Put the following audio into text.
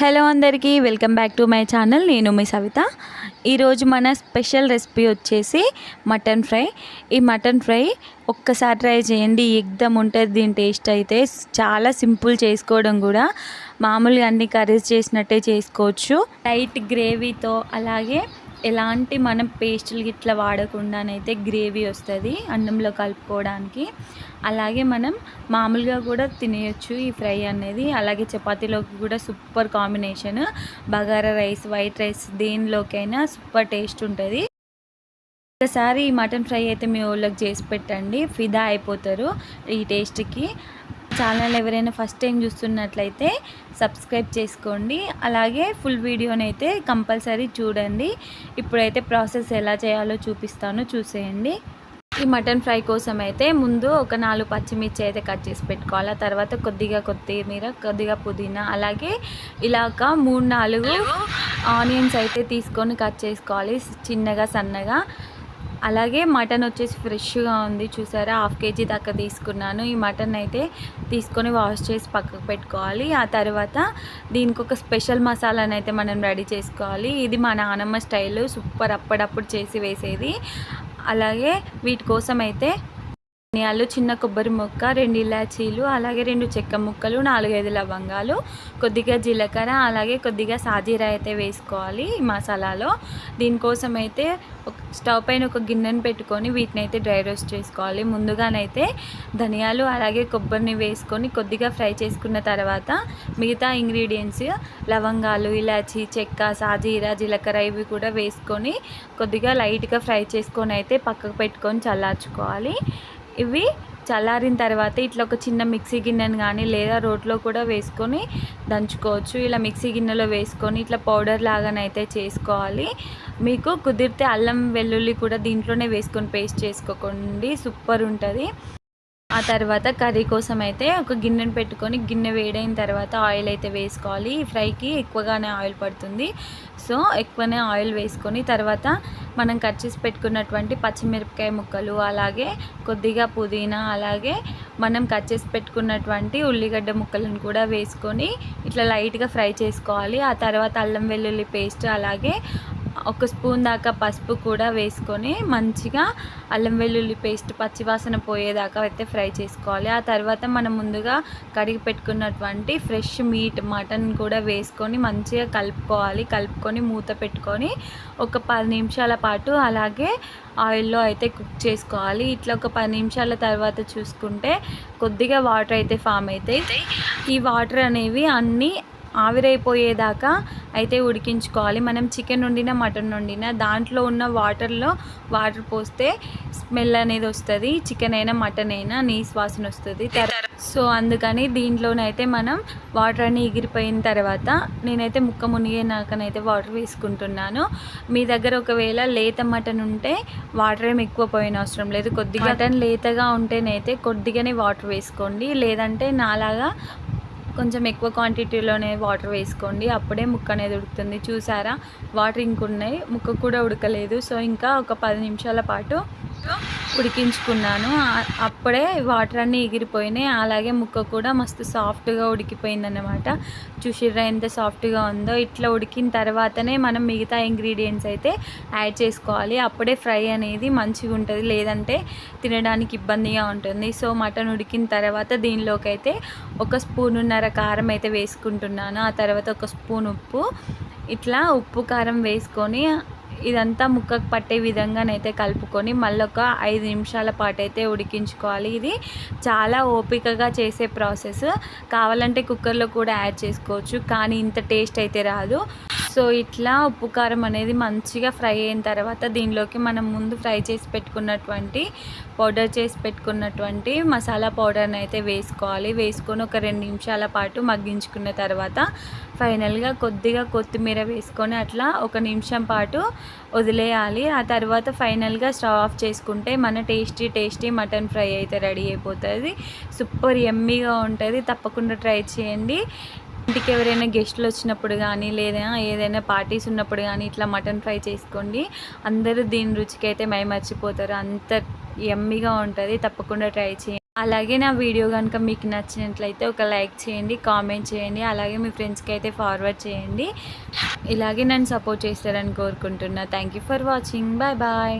Hello అందరికీ welcome back to my channel. నేను మీ సవిత. ఈరోజు మన స్పెషల్ రెసిపీ వచ్చేసి మటన్ ఫ్రై. ఈ మటన్ ఫ్రై ఒక్కసారి ట్రై చేయండి. ఎగ్దమ్ ఉంటుంది దీని టేస్ట్ అయితే చాలా సింపుల్ చేసుకోవడం కూడా. మామూలుగా అన్ని కర్రీస్ చేసినట్టే చేసుకోవచ్చు. లైట్ గ్రేవీతో అలాగే ఎలాంటి మనం పేస్టులు గిట్లా వాడకుండానైతే గ్రేవీ వస్తుంది అన్నంలో కలుపుకోవడానికి. అలాగే మనం మామూలుగా కూడా తినేయచ్చు ఈ ఫ్రై అనేది. అలాగే చపాతీలోకి కూడా super combination. Bagara rice white rice దేనిలోకైనా super taste ఉంటుంది. ఒకసారి ఈ మటన్ ఫ్రై అయితే మీ ఊళ్ళకి చేసి పెట్టండి. ఫిదా అయిపోతారు ఈ టేస్ట్కి. ఛానల్ ఎవరైనా ఫస్ట్ టైం చూస్తున్నట్లయితే సబ్స్క్రైబ్ చేసుకోండి. అలాగే ఫుల్ వీడియోని అయితే కంపల్సరీ చూడండి. ఇప్పుడైతే ప్రాసెస్ ఎలా చేయాలో చూపిస్తాను. చూసేయండి. ఈ మటన్ ఫ్రై కోసం అయితే ముందు ఒక నాలుగు పచ్చిమిర్చి అయితే కట్ చేసి పెట్టుకోవాలి. ఆ తర్వాత కొద్దిగా కొత్తిమీర కొద్దిగా పుదీనా అలాగే ఇలాగ మూడు నాలుగు ఆనియన్స్ అయితే తీసుకొని కట్ చేసుకోవాలి. చిన్నగా సన్నగా. అలాగే మటన్ వచ్చేసి ఫ్రెష్గా ఉంది చూసారా హాఫ్ కేజీ దాకా తీసుకున్నాను. ఈ మటన్ అయితే తీసుకొని వాష్ చేసి పక్కకు పెట్టుకోవాలి. ఆ తర్వాత దీనికి ఒక స్పెషల్ మసాలాని అయితే మనం రెడీ చేసుకోవాలి. ఇది మా నానమ్మ స్టైల్ సూపర్ అప్పుడప్పుడు చేసి వేసేది. అలాగే వీటి కోసం అయితే ధనియాలు చిన్న కొబ్బరి ముక్క రెండు ఇలాచీలు అలాగే రెండు చెక్క ముక్కలు నాలుగైదు లవంగాలు కొద్దిగా జీలకర్ర అలాగే కొద్దిగా సాజీరా అయితే వేసుకోవాలి ఈ మసాలాలో. దీనికోసం అయితే స్టవ్ పైన ఒక గిన్నెను పెట్టుకొని వీటిని అయితే డ్రై రోస్ట్ చేసుకోవాలి. ముందుగానైతే ధనియాలు అలాగే కొబ్బరిని వేసుకొని కొద్దిగా ఫ్రై చేసుకున్న తర్వాత మిగతా ఇంగ్రీడియంట్స్ లవంగాలు ఇలాచి చెక్క సాజీరా జీలకర్ర ఇవి కూడా వేసుకొని కొద్దిగా లైట్గా ఫ్రై చేసుకొని అయితే పక్కకు పెట్టుకొని చల్లార్చుకోవాలి. ఇవి చల్లారిన తర్వాత ఇట్లా ఒక చిన్న మిక్సీ గిన్నెను కానీ లేదా రోట్లో కూడా వేసుకొని దంచుకోవచ్చు. ఇలా మిక్సీ గిన్నెలో వేసుకొని ఇట్లా పౌడర్ లాగానైతే చేసుకోవాలి. మీకు కుదిరితే అల్లం వెల్లుల్లి కూడా దీంట్లోనే వేసుకొని పేస్ట్ చేసుకోకండి. సూపర్ ఉంటుంది. ఆ తర్వాత కర్రీ కోసం అయితే ఒక గిన్నెను పెట్టుకొని గిన్నె వేడైన తర్వాత ఆయిల్ అయితే వేసుకోవాలి. ఈ ఫ్రైకి ఎక్కువగానే ఆయిల్ పడుతుంది. సో ఎక్కువనే ఆయిల్ వేసుకొని తర్వాత మనం కట్ చేసి పెట్టుకున్నటువంటి పచ్చిమిరపకాయ ముక్కలు అలాగే కొద్దిగా పుదీనా అలాగే మనం కట్ చేసి పెట్టుకున్నటువంటి ఉల్లిగడ్డ ముక్కలను కూడా వేసుకొని ఇట్లా లైట్గా ఫ్రై చేసుకోవాలి. ఆ తర్వాత అల్లం వెల్లుల్లి పేస్ట్ అలాగే ఒక స్పూన్ దాకా పసుపు కూడా వేసుకొని మంచిగా అల్లం వెల్లుల్లి పేస్ట్ పచ్చివాసన పోయేదాకా అయితే ఫ్రై చేసుకోవాలి. ఆ తర్వాత మనం ముందుగా కడిగి పెట్టుకున్నటువంటి ఫ్రెష్ మీట్ మటన్ కూడా వేసుకొని మంచిగా కలుపుకోవాలి. కలుపుకొని మూత పెట్టుకొని ఒక పది నిమిషాల పాటు అలాగే ఆయిల్లో అయితే కుక్ చేసుకోవాలి. ఇట్లా ఒక పది నిమిషాల తర్వాత చూసుకుంటే కొద్దిగా వాటర్ అయితే ఫామ్ అవుతాయి. ఈ వాటర్ అనేవి అన్నీ ఆవిరైపోయేదాకా అయితే ఉడికించుకోవాలి. మనం చికెన్ వండిన మటన్ వండిన దాంట్లో ఉన్న వాటర్లో వాటర్ పోస్తే స్మెల్ అనేది వస్తుంది. చికెన్ అయినా మటన్ అయినా నీస్ వాసన వస్తుంది. సో అందుకని దీంట్లోనైతే మనం వాటర్ అన్ని ఎగిరిపోయిన తర్వాత నేనైతే ముక్క మునిగినాకనైతే వాటర్ వేసుకుంటున్నాను. మీ దగ్గర ఒకవేళ లేత మటన్ ఉంటే వాటర్ ఏమి ఎక్కువ పోయిన అవసరం లేదు. కొద్దిగా మటన్ లేతగా ఉంటేనైతే కొద్దిగానే వాటర్ వేసుకోండి. లేదంటే నాలాగా కొంచెం ఎక్కువ క్వాంటిటీలోనే వాటర్ వేసుకోండి. అప్పుడే ముక్క అనేది ఉడుకుతుంది. చూసారా? వాటర్ ఇంకున్నాయి. ముక్క కూడా ఉడకలేదు. సో ఇంకా ఒక పది నిమిషాల పాటు ఉడికించుకున్నాను. అప్పుడే వాటర్ అన్నీ ఎగిరిపోయినాయి. అలాగే ముక్క కూడా మస్తు సాఫ్ట్గా ఉడికిపోయిందన్నమాట. చూసిర్రా ఎంత సాఫ్ట్గా ఉందో. ఇట్లా ఉడికిన తర్వాతనే మనం మిగతా ఇంగ్రీడియంట్స్ అయితే యాడ్ చేసుకోవాలి. అప్పుడే ఫ్రై అనేది మంచిగా ఉంటుంది. లేదంటే తినడానికి ఇబ్బందిగా ఉంటుంది. సో మటన్ ఉడికిన తర్వాత దీనిలోకి అయితే ఒక స్పూనున్నర కారం అయితే వేసుకుంటున్నాను. ఆ తర్వాత ఒక స్పూన్ ఉప్పు. ఇట్లా ఉప్పు కారం వేసుకొని ఇదంతా ముక్కకు పట్టే విధంగానైతే కలుపుకొని మళ్ళీ ఒక ఐదు నిమిషాల పాటు అయితే ఉడికించుకోవాలి. ఇది చాలా ఓపికగా చేసే ప్రాసెస్. కావాలంటే కుక్కర్లో కూడా యాడ్ చేసుకోవచ్చు కానీ ఇంత టేస్ట్ అయితే రాదు. సో ఇట్లా ఉప్పు కారం అనేది మంచిగా ఫ్రై అయిన తర్వాత దీనిలోకి మనం ముందు ఫ్రై చేసి పెట్టుకున్నటువంటి పౌడర్ చేసి పెట్టుకున్నటువంటి మసాలా పౌడర్ని అయితే వేసుకోవాలి. వేసుకొని ఒక రెండు నిమిషాల పాటు మగ్గించుకున్న తర్వాత ఫైనల్గా కొద్దిగా కొత్తిమీర వేసుకొని అట్లా ఒక నిమిషం పాటు వదిలేయాలి. ఆ తర్వాత ఫైనల్గా స్టవ్ ఆఫ్ చేసుకుంటే మన టేస్టీ టేస్టీ మటన్ ఫ్రై అయితే రెడీ అయిపోతుంది. సూపర్ ఎమ్మీగా ఉంటుంది. తప్పకుండా ట్రై చేయండి. ఇంటికి ఎవరైనా గెస్ట్లు వచ్చినప్పుడు కానీ లేదా ఏదైనా పార్టీస్ ఉన్నప్పుడు కానీ ఇట్లా మటన్ ఫ్రై చేసుకోండి. అందరూ దీని రుచికి అయితే మై మర్చిపోతారు అంత ఎమ్మిగా ఉంటుంది. తప్పకుండా ట్రై చేయండి. అలాగే నా వీడియో కనుక మీకు నచ్చినట్లయితే ఒక లైక్ చేయండి కామెంట్ చేయండి. అలాగే మీ ఫ్రెండ్స్కి అయితే ఫార్వర్డ్ చేయండి. ఇలాగే నన్ను సపోర్ట్ చేస్తారని కోరుకుంటున్నా. Thank you for watching bye bye